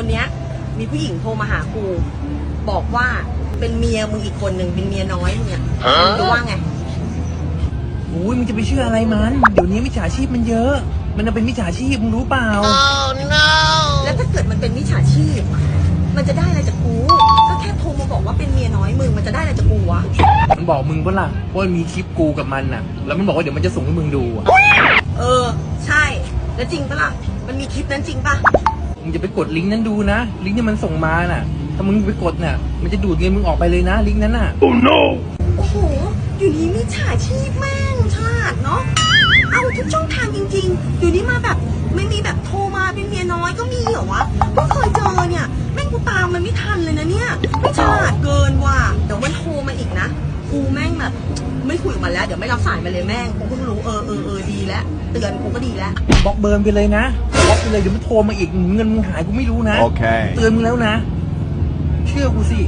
วันเนี้ยมีผู้หญิงโทรมาหากูบอกว่าเป็นเมียมึงอีกคนหนึ่งเป็นเมียน้อยมึงเนี่ยมึงจะว่าไงอุ้ยมึงจะไปเชื่ออะไรมัน เดี๋ยวนี้มิจฉาชีพมันเยอะ มันจะเป็นมิจฉาชีพมึงรู้เปล่าแล้วถ้าเกิดมันเป็นมิจฉาชีพอะมันจะได้อะไรจากกูก็แค่โทรมาบอกว่าเป็นเมียน้อยมึงมันจะได้อะไรจากกูวะมันบอกมึงปะล่ะว่ามีคลิปกูกับมันน่ะ แล้วมันบอกว่าเดี๋ยวมันจะส่งให้มึงดูอะเออ ใช่ แล้วจริงปะล่ะมันมีคลิปนั้นจริงปะ มึงจะไปกดลิงก์นั้นดูนะ ลิงก์ที่มันส่งมาน่ะ ถ้ามึงไปกดน่ะ มันจะดูดเงินมึงออกไปเลยนะ ลิงก์นั้นน่ะโอ้โห อยู่นี้มิจฉาชีพแม่งฉลาดเนาะ เอาทุกช่องทางจริงๆ อยู่นี้มาแบบไม่มีแบบโทรมาเป็นเมียน้อยก็มีเหรอวะเพิ่งเคยเจอเนี่ย แม่งกูตามมันไม่ทันเลยนะเนี่ย ไม่ฉลาดเกินว่ะ เดี๋ยวมันโทรมาอีกนะ กูแม่งแบบ ไม่คุยกับมันแล้ว เดี๋ยวไม่รับสายมันเลยแม่ง กูเพิ่งรู้เออเออเออดี แล้วเตือนกูก็ดีแล้วบล็อกเบิร์นไปเลยนะบล็อกไปเลยเดี๋ยวมันโทรมาอีกเงินมึงหายกูไม่รู้นะ Okay. เตือนมึงแล้วนะ เชื่อกูสิ